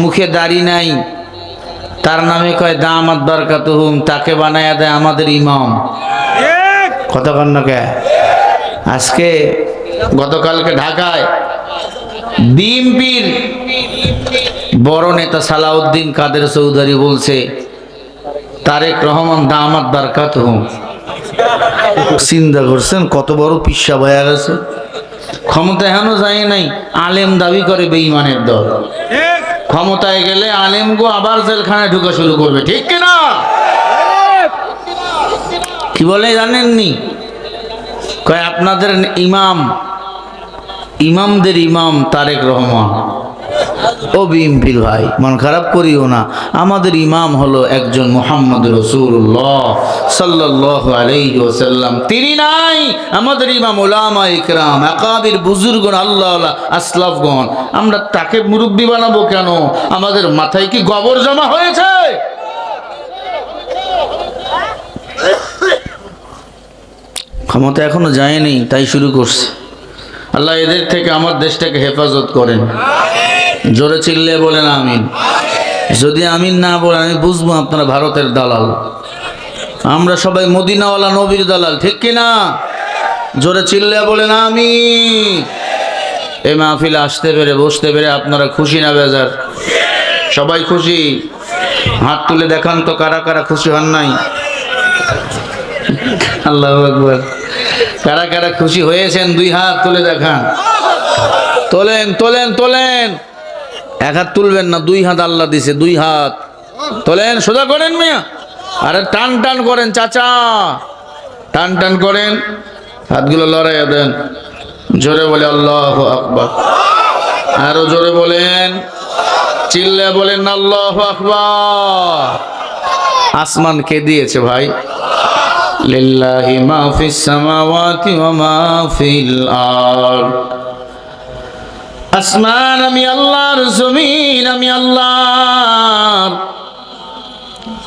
মুখে দাড়ি নাই। তার নামে কয় দামাত বরকাত হুম তাকে বানায়া দেয় আমাদের ইমাম। কতক্ষণ কে? আজকে গতকালকে ঢাকায় বিএমপির বড় নেতা সালাউদ্দিন কাদের চৌধুরী বলছে তারেক রহমান দামাত বারকাত হুম চিন্তা করছেন কত বড় পিসা হয়ে গেছে। ক্ষমতা এখনও যায় নাই আলেম দাবি করে বেঈমানের দল। ক্ষমতায় গেলে আলেম গো আবার জেলখানায় ঢুকা শুরু করবে, ঠিক কিনা? কি বলে জানেননি? কয়, আপনাদের ইমাম, ইমামদের ইমাম তারেক রহমান। ও বিএমপির ভাই, মন খারাপ করিও না। আমাদের ইমাম হলো একজন মোহাম্মদ রসুল্লাহ সাল্লাহ আলাইহি ওসাল্লাম তিনি নাই আমাদের ইমাম ওলামা ইকরাম একাবির বুজুর্গণ আল্লাহ আল্লাহ আসলাফগণ। আমরা তাকে মুরব্বী বানাবো কেন? আমাদের মাথায় কি গবর জমা হয়েছে? ক্ষমতা এখনও যায়নি, তাই শুরু করছে। আল্লাহ এদের থেকে আমার দেশটাকে হেফাজত করেন। জোরে চিল্লে বলেন আমিন। যদি আমিন না বলেন, আমি বুঝব আপনারা ভারতের দালাল। আমরা সবাই মদিনাওয়ালা নবীর দালাল, ঠিক কিনা জোরে চিল্লে বলেন আমি এই মাহফিলে আসতে পেরে, বসতে পেরে আপনারা খুশি না বেজার? সবাই খুশি? হাত তুলে দেখান তো কারা কারা খুশি হন নাই। আল্লাহ আকবর। কারা কারা খুশি হয়েছেন, দুই হাত তুলে দেখান। তোলেন তোলেন তোলেন। এক হাত তুলবেন না, দুই হাত আল্লাহ দিছে, দুই হাত। তোলেন, সোজা করেন মিয়া। আরে টান টান করেন, চাচা। টান টান করেন, হাতগুলো লড়াইয়া দেন। জোরে বলে, আল্লাহ আকবর। আরও জোরে বলেন চিল্লে বলেন, আল্লাহ আকবর। আসমান কে দিয়েছে ভাই? লিল্লাহি মা ফিস সামাওয়াতি ওয়া মা ফিল আরদ। আসমান, আমি আল্লাহর জমিন, আমি আল্লাহর।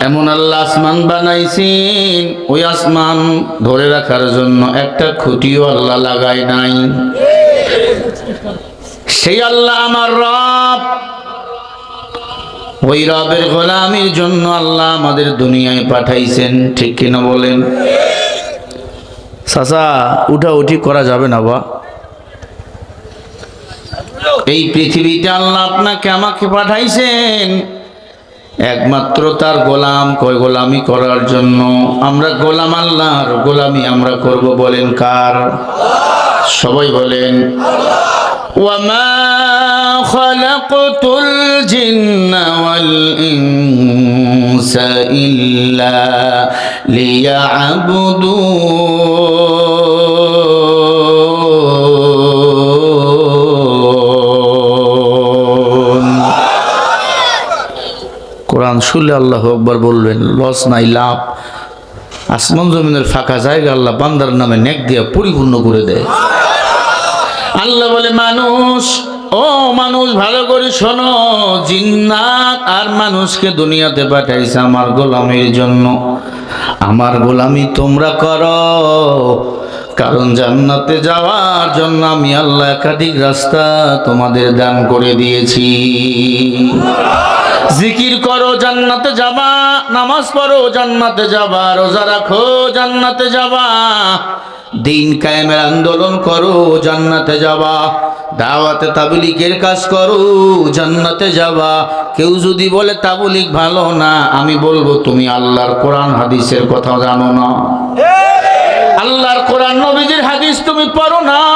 এমন আল্লাহ আসমান বানাইছেন, ওই আসমান ধরে রাখার জন্য একটা খুঁটিও আল্লাহ লাগায় নাই। সেই আল্লাহ আমার রব। ওই রবের গোলামির জন্য আল্লাহ আমাদের দুনিয়ায় পাঠাইছেন, ঠিক কিনা বলেন? চাচা, উঠা উঠি করা যাবে না বা? এই পৃথিবীতে আল্লাহ আপনাকে আমাকে পাঠাইছেন। একমাত্র তার গোলাম। কয় গোলামি করার জন্য? আমরা গোলাম আল্লাহর, গোলামি আমরা করব বলেন কার? সবাই বলেন, ওয়ামা খলাকতুল জিন্না ওয়াল ইনসা ইল্লা কোরআন আল্লাহ একবার বলবেন লস নাই, লাভ। আসমান জমিনের ফাঁকা জায়গা আল্লাহ বান্দার নামে নেক দিয়া পরিপূর্ণ করে দেয়। আল্লাহ বলে, মানুষ, ও মানুষ, ভালো করে শোনো, জিন্নাত আর মানুষকে দুনিয়াতে পাঠাইছে আমার গোলামির জন্য। আমার গোলামি তোমরা করো, কারণ জান্নাতে যাওয়ার জন্য আমি আল্লাহ একাধিক রাস্তা তোমাদের দান করে দিয়েছি। জিকির করো জান্নাতে যাবা নামাজ পড়ো জান্নাতে যাবা রোজা রাখো জান্নাতে যাবা। দিন কায়েমের আন্দোলন করো জান্নাতে যাবা। দাওয়াতে তাবলিগের কাজ করো জান্নাতে যাবা। কেউ যদি বলে তাবলিগ ভালো না আমি বলব তুমি আল্লাহর কোরআন হাদিসের কথা জানো না। আল্লাহর কোরআন নবীজির হাদিস তুমি পড়ো নাই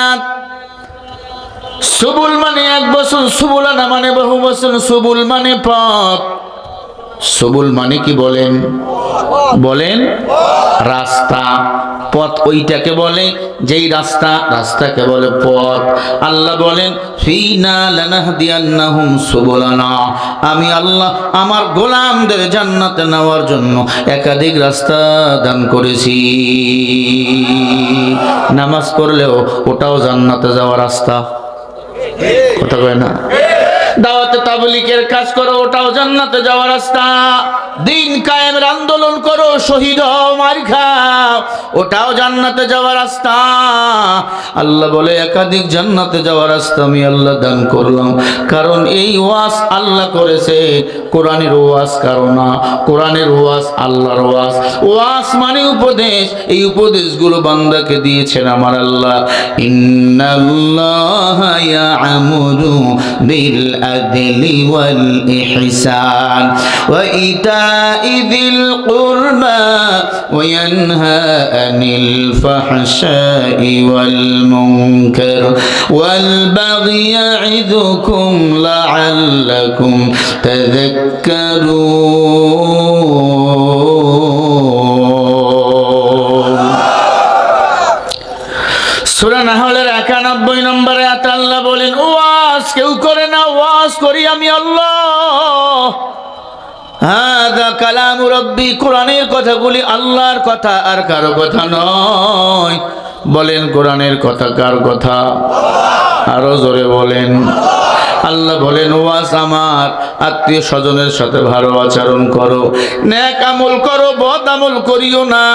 সুবুল মানে এক বছর সুবুলানা মানে বহু বছর, সুবুল মানে পথ। সুবুল মানে কি বলেন? বলেন রাস্তা। পথ ওইটাকে বলে যেই রাস্তা, রাস্তাকে বলে পথ। আল্লাহ বলেন আমি আল্লাহ আমার গোলামদের জান্নাতে নেওয়ার জন্য একাধিক রাস্তা দান করেছি। নামাজ পড়লেও ওটাও জান্নাতে যাওয়ার রাস্তা। কথা কয় না দাওয়াতে তাবলিকের কাজ করো, ওটাও জান্নাতে যাওয়ার রাস্তা। দিন কায়েমের আন্দোলন করো, শহীদ হও, মার খাও, ওটাও জান্নাতে যাওয়ার রাস্তা। আল্লাহ বলে, একাধিক জান্নাতে যাওয়ার রাস্তা আমি আল্লাহ দান করলাম। কারণ এই ওয়াজ আল্লাহ করেছে। কোরআনের ওয়াজ কারও না, কোরআনের ওয়াজ আল্লাহর ওয়াজ। ওয়াজ মানে উপদেশ, এই উপদেশগুলো বান্দাকে দিয়েছেন আমার আল্লাহ। ইন্নাল্লাহ বিল আদলি ওয়াল ইহসান ওয়া ইতাই যিল কুরবা ওয়া ইয়ানহা আনিল ফাহশাই ওয়াল মুনকার ওয়াল বাগি ইয়া'iদুকুম লা'আল্লাকুম তাযাক্কারুন সূরা নাহলের 91 নম্বরে আয়াত আল্লাহ বলেন ওয়াজ কেউ করে না ওয়াজ করি আমি আল্লাহ। হাদা কালাম রব্বি, কোরআনের কথাগুলি আল্লাহর কথা, আর কারও কথা নয়। বলেন, কোরআনের কথা কার কথা? আরও জোরে বলেন। আল্লাহ বলেন, ওয়াজ আমার। আত্মীয় স্বজনের সাথে ভালো আচরণ করো। ন্যাক আমল করো, বদ আমল করিও না।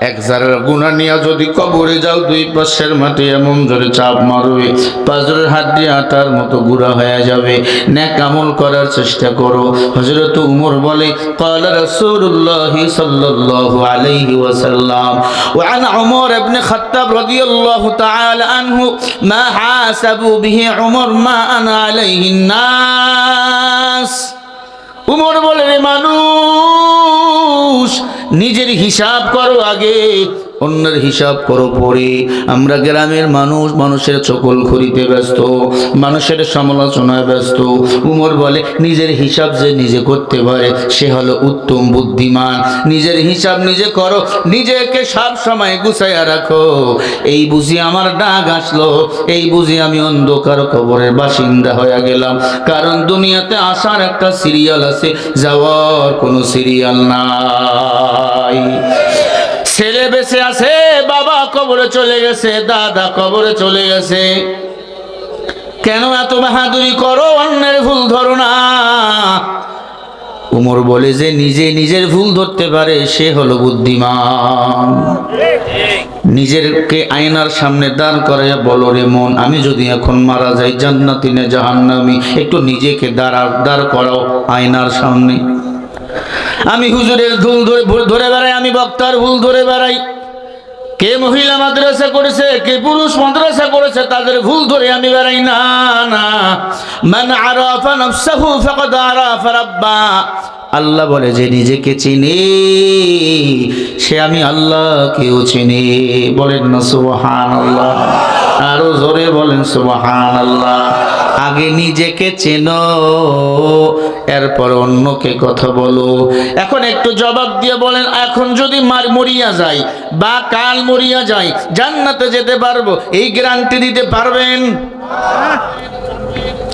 এক জারের গুণা নিয়া যদি কবরে যাও দুই পাশের মাটি এমন জোরে চাপ মারবে পাজরের হাত দিয়ে আটার মতো গুড়া হয়ে যাবে ন্যাক আমল করার চেষ্টা করো হজরত উমর বলে قال رسول الله صلى الله عليه وسلم وعن عمر بن خطاب رضي الله تعالى عنه ما حاسبوا به عمر ما أنا عليه الناس উমর বলে রে মানুষ নিজের হিসাব করো আগে। অন্যের হিসাব করো পরে। আমরা গ্রামের মানুষ, মানুষের চকল খড়িতে ব্যস্ত, মানুষের সমালোচনায় ব্যস্ত। উমর বলে, নিজের হিসাব যে নিজে করতে পারে, সে হলো উত্তম বুদ্ধিমান। নিজের হিসাব নিজে করো, নিজেকে সব সময় গুছাইয়া রাখো। এই বুঝি আমার ডাক আসলো, এই বুঝি আমি অন্ধকার কবরের বাসিন্দা হয়ে গেলাম। কারণ দুনিয়াতে আসার একটা সিরিয়াল আছে, যাওয়ার কোনো সিরিয়াল নাই। ছেলে বেঁচে আছে, বাবা কবরে চলে গেছে, দাদা কবরে চলে গেছে। কেন এত বাহাদুরি করো অন্যের ভুল ধরো না? উমর বলে যে নিজে নিজের ভুল ধরতে পারে, সে হলো বুদ্ধিমান। নিজেরকে আয়নার সামনে দাঁড় করাইয়া বলো রে মন, আমি যদি এখন মারা যাই, জান্নাতি নে জাহান্নামি, একটু নিজেকে দাঁড়া দাঁড় করাও আয়নার সামনে। আমি হুজুরের ভুল ধরে ভুল ধরে বেড়াই, আমি বক্তার ভুল ধরে বেড়াই। কে মহিলা মাদ্রাসা করেছে, কে পুরুষ মাদ্রাসা করেছে, তাদের ভুল ধরে আমি বেড়াই। না না। মান আরাফা আল্লাহ বলে, যে নিজেকে চিনি, সে আমি আল্লাহকেও চিনি। বলেন না সুবহান আল্লাহ আরও জোরে বলেন সুবহান আল্লাহ আগে নিজেকে চেনো, এরপর অন্যকে কথা বলো। এখন একটু জবাব দিয়ে বলেন, এখন যদি মার মরিয়া যাই বা কাল মরিয়া যাই জান্নাতে যেতে পারব, এই গ্যারান্টি দিতে পারবেন?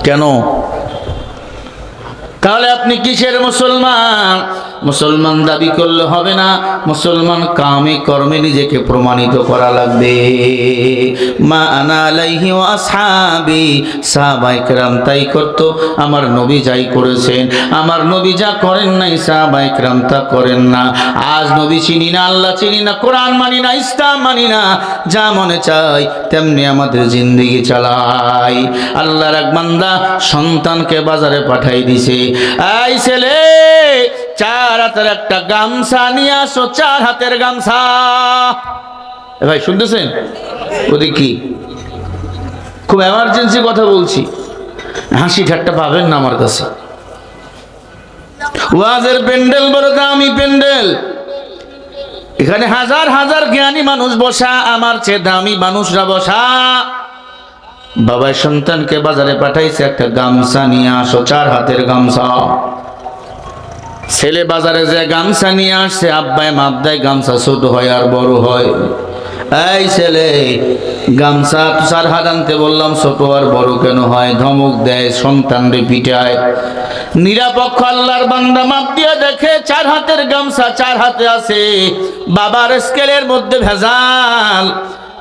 কেন? তাহলে আপনি কিসের মুসলমান? মুসলমান দাবি করলে হবে না। মুসলমান কামে কর্মে নিজেকে প্রমাণিত করা লাগবে। মা আনা আলাইহি ওয়া আসহাবি। সাহাবায়ে কেরাম তাই করত। আমার নবী যাই করেছেন। আমার নবী যা করেন নাই সাহাবায়ে কেরাম তা করেন না। আজ নবী চিনি না, আল্লাহ চিনি না, কোরআন মানি না, ইসলাম মানি না। যা মনে চাই, তেমনি আমাদের জিন্দগি চালাই। আল্লাহর এক বান্দা সন্তানকে বাজারে পাঠাই দিছে। এই ছেলে চার হাতের একটা গামছা নিয়ে আসো, চার হাতের গামছা। ভাই, শুনতেছেন? ওদিক কি? খুব এমার্জেন্সি কথা বলছি। হাসি ঠাট্টা পাবেন না আমার কাছে। ওয়াজের প্যান্ডেল বড় দামি প্যান্ডেল। এখানে হাজার হাজার জ্ঞানী মানুষ বসা, আমার চেয়ে দামি মানুষরা বসা। বাবা সন্তানকে বাজারে পাঠাইছে, একটা গামছা নিয়ে আসো, চার হাতের গামছা। ছেলে বাজারে যে গামছা নিয়ে আসছে আব্বাই মাপ দেয় গামছা ছোট হয় আর বড় হয়। এই ছেলে, গামছা হাত আনতে বললাম, ছোট আর বড় কেন হয়? ধমক দেয়, সন্তান পিটায় নিরাপক্ষ আল্লাহর বান্দা মাপ দিয়ে দেখে, চার হাতের গামছা চার হাতে আছে। বাবার স্কেলের মধ্যে ভেজাল।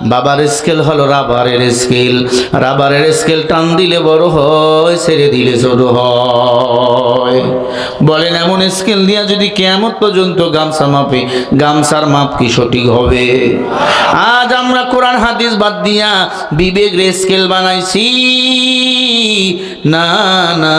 বাবার স্কেল হলো রাবারের স্কেল। রাবারের স্কেল টান দিলে বড় হয়, ছেড়ে দিলে ছোট হয়। বলেন, এমন স্কেল দিয়া যদি কেমন পর্যন্ত গামছা মাপে, গামছার মাপ কি সঠিক হবে? আজ আমরা কোরআন হাদিস বাদ দিয়া বিবেক স্কেল বানাইছি। না না,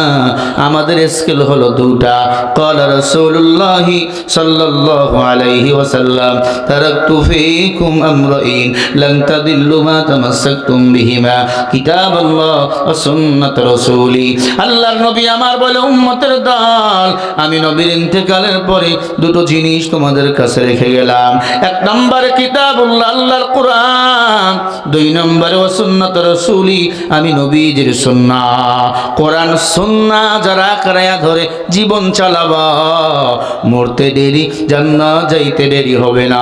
আমাদের স্কেল হলো দুটা। কল রসুল্লাহ সাল্লাহ আলাইহি ওসাল্লাম তারাক্তু ফিকুম আমরাইন লঙ্কা তাদিল্লু মা তামাসসাকতুম বিহিমা। কিতাব আল্লাহ সুন্নাত রাসূলি। আল্লাহর নবী আমার বলে, উম্মতের দল, আমি নবীর ইন্তেকালের পরে দুটো জিনিস তোমাদের কাছে রেখে গেলাম। এক নম্বরে কিতাবুল্লাহ, আল্লাহর কোরআন। দুই নম্বরে ওয়া সুন্নাত রাসূলি, আমি নবীজির সুন্নাহ। কোরআন সুন্না যারা কারায়া ধরে জীবন চালাবা মরতে দেরি জান্না যাইতে দেরি হবে না।